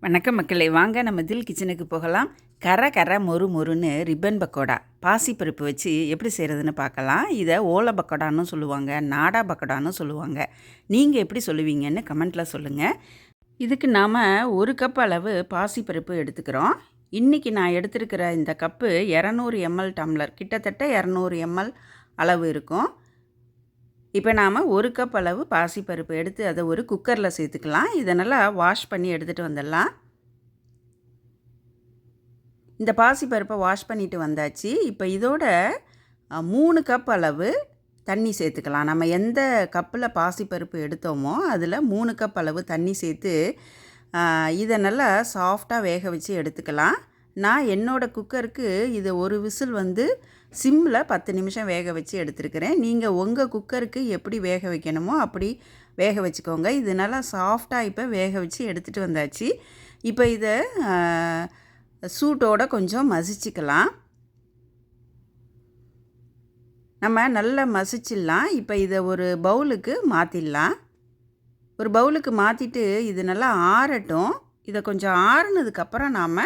வணக்கம் மக்களே வாங்க நம்ம தில் கிச்சனுக்கு போகலாம். கரை கரை மொறு மொறுன்னு ரிப்பன் பக்கோடா. பாசிப்பருப்பு வச்சு எப்படி செய்கிறதுன்னு பார்க்கலாம். இதை ஓலை பக்கோடான்னு சொல்லுவாங்க நாடா பக்கோடான்னு சொல்லுவாங்க. நீங்கள் எப்படி சொல்லுவீங்கன்னு கமெண்ட்டில் சொல்லுங்கள் இதுக்கு நாம் ஒரு கப் அளவு பாசிப்பருப்பு எடுத்துக்கிறோம். இன்றைக்கி நான் எடுத்திருக்கிற இந்த கப்பு இரநூறு எம்எல் டம்ளர். கிட்டத்தட்ட இரநூறு எம்எல் அளவு இருக்கும். இப்போ நாம் ஒரு கப் அளவு பாசிப்பருப்பு எடுத்து அதை ஒரு குக்கரில் சேர்த்துக்கலாம். இதை நல்லா வாஷ் பண்ணி எடுத்துகிட்டு வந்துடலாம். இந்த பாசிப்பருப்பை வாஷ் பண்ணிட்டு வந்தாச்சு. இப்போ இதோட மூணு கப் அளவு தண்ணி சேர்த்துக்கலாம். நம்ம எந்த கப்பில் பாசிப்பருப்பு எடுத்தோமோ அதில் மூணு கப் அளவு தண்ணி சேர்த்து இதை நல்லா சாஃப்டாக வேக வச்சு எடுத்துக்கலாம். நான் என்னோடய குக்கருக்கு இதை ஒரு விசில் வந்து சிம்மில் பத்து நிமிஷம் வேக வச்சு எடுத்துருக்கிறேன். நீங்கள் உங்கள் குக்கருக்கு எப்படி வேக வைக்கணுமோ அப்படி வேக வச்சுக்கோங்க. இது நல்லா சாஃப்டாக இப்போ வேக வச்சு எடுத்துகிட்டு வந்தாச்சு. இப்போ இதை சூட்டோட கொஞ்சம் மசிச்சுக்கலாம். நம்ம நல்லா மசிச்சிடலாம். இப்போ இதை ஒரு பவுலுக்கு மாற்றிடலாம் ஒரு பவுலுக்கு மாற்றிட்டு இது நல்லா ஆறட்டும். இதை கொஞ்சம் ஆறுனதுக்கப்புறம் நாம்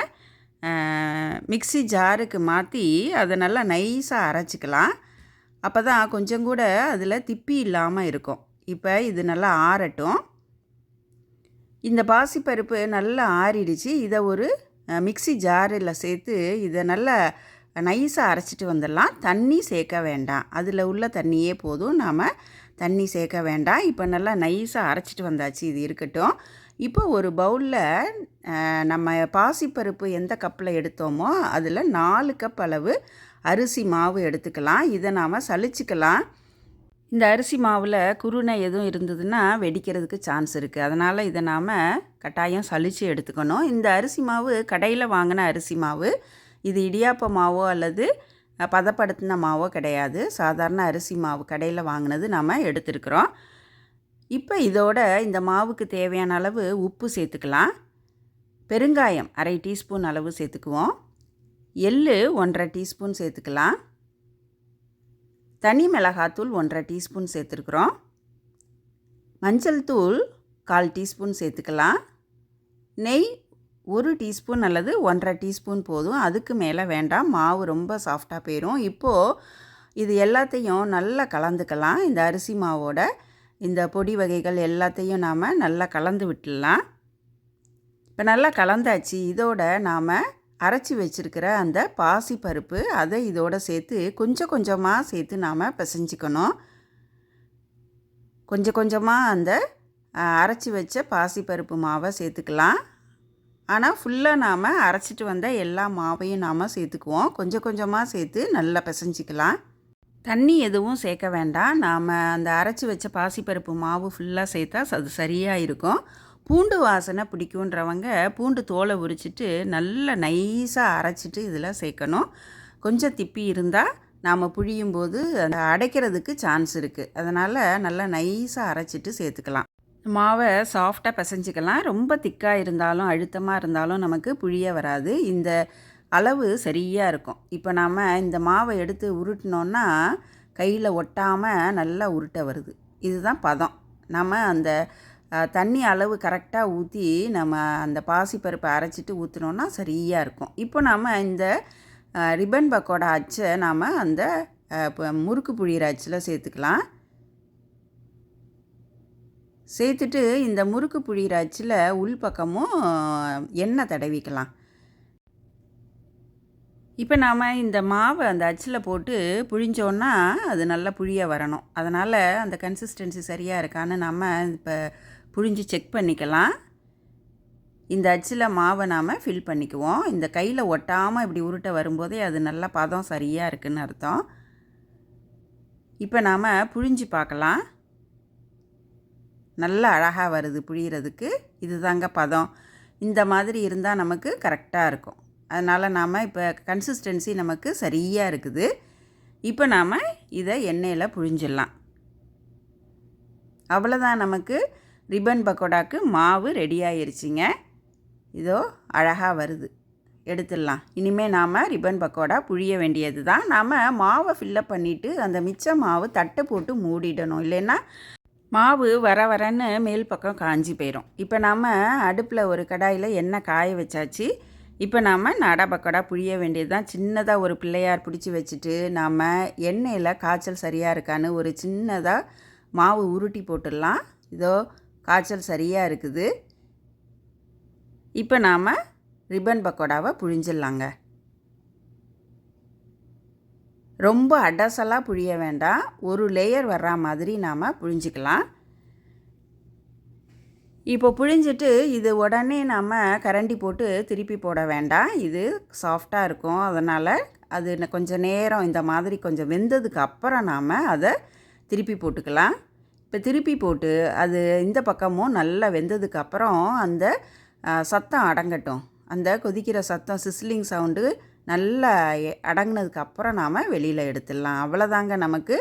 மிக்ஸி ஜாருக்கு மாற்றி அதை நல்லா நைஸாக அரைச்சிக்கலாம். அப்போ தான் கொஞ்சம் கூட அதில் திப்பி இல்லாமல் இருக்கும். இப்போ இது நல்லா ஆறட்டும். இந்த பாசிப்பருப்பு நல்லா ஆறிடுச்சு. இதை ஒரு மிக்சி மிக்ஸி ஜாரில் சேர்த்து இதை நல்லா நைஸாக அரைச்சிட்டு வந்துடலாம். தண்ணி சேர்க்க வேண்டாம். அதில் உள்ள தண்ணியே போதும். நாம் தண்ணி சேர்க்க வேண்டாம். இப்போ நல்லா நைஸாக அரைச்சிட்டு வந்தாச்சு. இது இருக்கட்டும். இப்போ ஒரு பவுலில் நம்ம பாசிப்பருப்பு எந்த கப்பில் எடுத்தோமோ அதில் நாலு கப் அளவு அரிசி மாவு எடுத்துக்கலாம். இதை நாம் சலிச்சுக்கலாம் இந்த அரிசி மாவில் குருணை எதுவும் இருந்ததுன்னா வெடிக்கிறதுக்கு சான்ஸ் இருக்குது அதனால் இதை நாம் கட்டாயம் சளிச்சு எடுத்துக்கணும். இந்த அரிசி மாவு கடையில் வாங்கின அரிசி மாவு இது இடியாப்ப மாவோ அல்லது பதப்படுத்தின மாவோ கிடையாது. சாதாரண அரிசி மாவு கடையில் வாங்கினது நாம் எடுத்துருக்குறோம். இப்போ இதோட இந்த மாவுக்கு தேவையான அளவு உப்பு சேர்த்துக்கலாம். பெருங்காயம் அரை டீஸ்பூன் அளவு சேர்த்துக்குவோம். எள்ளு ஒன்றரை டீஸ்பூன் சேர்த்துக்கலாம். தனி மிளகாத்தூள் ஒன்றரை டீஸ்பூன் சேர்த்துருக்குறோம். மஞ்சள் தூள் கால் டீஸ்பூன் சேர்த்துக்கலாம். நெய் ஒரு டீஸ்பூன் அல்லது ஒன்றரை டீஸ்பூன் போதும். அதுக்கு மேலே வேண்டாம். மாவு ரொம்ப சாஃப்டாக போயிடும் இப்போது இது எல்லாத்தையும் நல்லா கலந்துக்கலாம். இந்த அரிசி மாவோட இந்த பொடி வகைகள் எல்லாத்தையும் நாம் நல்லா கலந்து விட்டுடலாம். இப்போ நல்லா கலந்தாச்சு இதோட நாம் அரைச்சி வச்சுருக்கிற அந்த பாசி பருப்பு அதை இதோட சேர்த்து கொஞ்சம் கொஞ்சமாக சேர்த்து நாம் பிசைஞ்சிக்கணும். கொஞ்சம் கொஞ்சமாக அந்த அரைச்சி வச்ச பாசிப்பருப்பு மாவை சேர்த்துக்கலாம். ஆனால் ஃபுல்லாக நாம் அரைச்சிட்டு வந்த எல்லா மாவையும் நாம் சேர்த்துக்குவோம். கொஞ்சம் கொஞ்சமாக சேர்த்து நல்லா பிசைஞ்சிக்கலாம். தண்ணி எதுவும் சேர்க்க வேண்டாம். நாம் அந்த அரைச்சி வச்ச பாசிப்பருப்பு மாவு ஃபுல்லாக சேர்த்தா அது சரியாக இருக்கும். பூண்டு வாசனை பிடிக்குன்றவங்க பூண்டு தோலை உரிச்சிட்டு நல்லா நைஸாக அரைச்சிட்டு இதில் சேர்க்கணும். கொஞ்சம் திப்பி இருந்தால் நாம் புழியும் போது அந்த அடைக்கிறதுக்கு சான்ஸ் இருக்குது அதனால் நல்லா நைஸாக அரைச்சிட்டு சேர்த்துக்கலாம். மாவை சாஃப்டாக பிசைஞ்சிக்கலாம். ரொம்ப திக்காக இருந்தாலும் அழுத்தமாக இருந்தாலும் நமக்கு புழிய வராது. இந்த அளவு சரியாக இருக்கும். இப்போ நாம் இந்த மாவை எடுத்து உருட்டினோன்னா கையில் ஒட்டாமல் நல்லா உருட்ட வருது. இதுதான் பதம். நம்ம அந்த தண்ணி அளவு கரெக்டாக ஊற்றி நம்ம அந்த பாசிப்பருப்பை அரைச்சிட்டு ஊற்றினோன்னா சரியாக இருக்கும். இப்போ நம்ம இந்த ரிப்பன் பக்கோடா அச்சை நாம் அந்த இப்போ முறுக்கு புழியிற அச்சில் சேர்த்துக்கலாம். சேர்த்துட்டு இந்த முறுக்கு புழியிற அச்சில் உள்பக்கமும் எண்ணெய் தடவிக்கலாம். இப்போ நாம் இந்த மாவை அந்த அச்சில் போட்டு புழிஞ்சோன்னா அது நல்லா புழிய வரணும். அதனால் அந்த கன்சிஸ்டன்சி சரியாக இருக்கான்னு நம்ம இப்போ புழிஞ்சு செக் பண்ணிக்கலாம். இந்த அச்சில் மாவை நாம் ஃபில் பண்ணிக்குவோம். இந்த கையில் ஒட்டாமல் இப்படி உருட்ட வரும்போதே அது நல்லா பதம் சரியாக இருக்குன்னு அர்த்தம். இப்போ நாம் புழிஞ்சு பார்க்கலாம். நல்லா அழகாக வருது புழியறதுக்கு. இதுதாங்க பதம். இந்த மாதிரி இருந்தால் நமக்கு கரெக்டாக இருக்கும். அதனால் நாம் இப்போ கன்சிஸ்டன்சி நமக்கு சரியாக இருக்குது. இப்போ நாம் இதை எண்ணெயில் புழிஞ்சிடலாம். அவ்வளோதான் நமக்கு. ரிப்பன் பக்கோடாக்கு மாவு ரெடி ஆயிருச்சுங்க. இதோ அழகாக வருது. எடுத்துடலாம். இனிமேல் நாம் ரிப்பன் பக்கோடா புழிய வேண்டியது தான் நாம் மாவை ஃபில்லப் பண்ணிவிட்டு அந்த மிச்ச மாவு தட்டை போட்டு மூடிடணும். இல்லைன்னா மாவு வர வரன்னு மேல் பக்கம் காஞ்சி போயிடும் இப்போ நாம் அடுப்பில் ஒரு கடாயில் எண்ணெய் காய வச்சாச்சு. இப்போ நாம் நடா பக்கோடா புழிய வேண்டியது தான் சின்னதாக ஒரு பிள்ளையார் பிடிச்சி வச்சுட்டு நாம் எண்ணெயில் காய்ச்சல் சரியாக இருக்கான்னு ஒரு சின்னதாக மாவு உருட்டி போட்டுடலாம். இதோ காய்ச்சல் சரியாக இருக்குது. இப்போ நாம் ரிப்பன் பக்கோடாவை புழிஞ்சிடலாங்க. ரொம்ப அடசலாக புழிய வேண்டாம். ஒரு லேயர் வர்ற மாதிரி நாம் புழிஞ்சிக்கலாம். இப்போ புழிஞ்சிட்டு இது உடனே நாம் கரண்டி போட்டு திருப்பி போட வேண்டாம். இது சாஃப்டாக இருக்கும். அதனால் அது கொஞ்சம் நேரம் இந்த மாதிரி கொஞ்சம் வெந்ததுக்கு அப்புறம் நாம் அதை திருப்பி போட்டுக்கலாம். இப்போ திருப்பி போட்டு அது இந்த பக்கமும் நல்லா வெந்ததுக்கு அப்புறம் அந்த சத்தம் அடங்கட்டும். அந்த கொதிக்கிற சத்தம் சிஸ்லிங் சவுண்டு நல்லா அடங்கினதுக்கு அப்புறம் நாம் வெளியில் எடுத்துடலாம். அவ்வளோதாங்க நமக்கு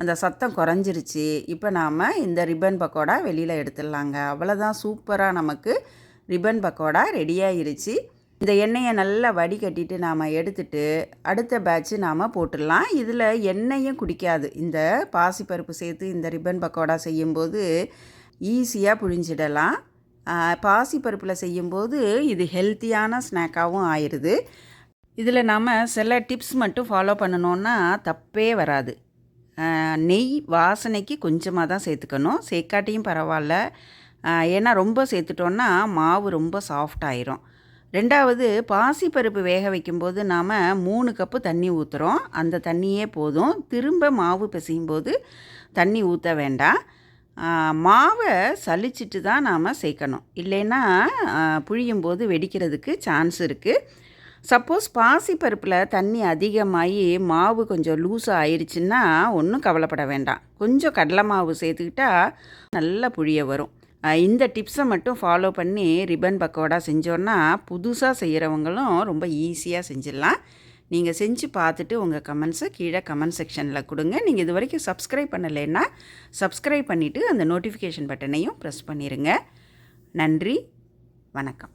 அந்த சத்தம் குறைஞ்சிருச்சு. இப்போ நாம் இந்த ரிப்பன் பக்கோடா வெளியில் எடுத்துடலாங்க. அவ்வளோதான் சூப்பராக நமக்கு ரிப்பன் பக்கோடா ரெடியாகிருச்சு இந்த எண்ணெயை நல்லா வடிகட்டிட்டு நாம் எடுத்துட்டு அடுத்த பேட்ச்சு நாம் போட்டுடலாம். இதில் எண்ணெயும் குடிக்காது. இந்த பாசிப்பருப்பு சேர்த்து இந்த ரிப்பன் பக்கோடா செய்யும்போது ஈஸியாக புழிஞ்சிடலாம். பாசிப்பருப்பில் செய்யும்போது இது ஹெல்த்தியான ஸ்நாக்காகவும் ஆயிடுது. இதில் நாம் சில டிப்ஸ் மட்டும் ஃபாலோ பண்ணணுன்னா தப்பே வராது. நெய் வாசனைக்கு கொஞ்சமாக தான் சேர்த்துக்கணும். சேர்க்காட்டியும் பரவாயில்ல. ஏன்னா ரொம்ப சேர்த்துட்டோன்னா மாவு ரொம்ப சாஃப்ட் ஆயிரும். ரெண்டாவது பாசிப்பருப்பு வேக வைக்கும்போது நாம் மூணு கப்பு தண்ணி ஊற்றுறோம் அந்த தண்ணியே போதும். திரும்ப மாவு பிசையும் போது தண்ணி ஊற்ற வேண்டாம். மாவை சலிச்சிட்டு தான் நாம் சேர்க்கணும். இல்லைன்னா புழியும் போது வெடிக்கிறதுக்கு சான்ஸ் இருக்குது சப்போஸ் பாசி பருப்பில் தண்ணி அதிகமாகி மாவு கொஞ்சம் லூஸாக ஆயிடுச்சுன்னா ஒன்றும் கவலைப்பட வேண்டாம். கொஞ்சம் கடலை மாவு சேர்த்துக்கிட்டா நல்லா புழிய வரும். இந்த டிப்ஸை மட்டும் ஃபாலோ பண்ணி ரிப்பன் பக்கோடா செஞ்சோன்னா புதுசாக செய்கிறவங்களும் ரொம்ப ஈஸியாக செஞ்சிடலாம். நீங்கள் செஞ்சு பார்த்துட்டு உங்கள் கமெண்ட்ஸை கீழே கமெண்ட் செக்ஷனில் கொடுங்க. நீங்கள் இது வரைக்கும் சப்ஸ்கிரைப் பண்ணலைன்னா சப்ஸ்கிரைப் பண்ணிவிட்டு அந்த நோட்டிஃபிகேஷன் பட்டனையும் ப்ரெஸ் பண்ணிடுங்க நன்றி வணக்கம்.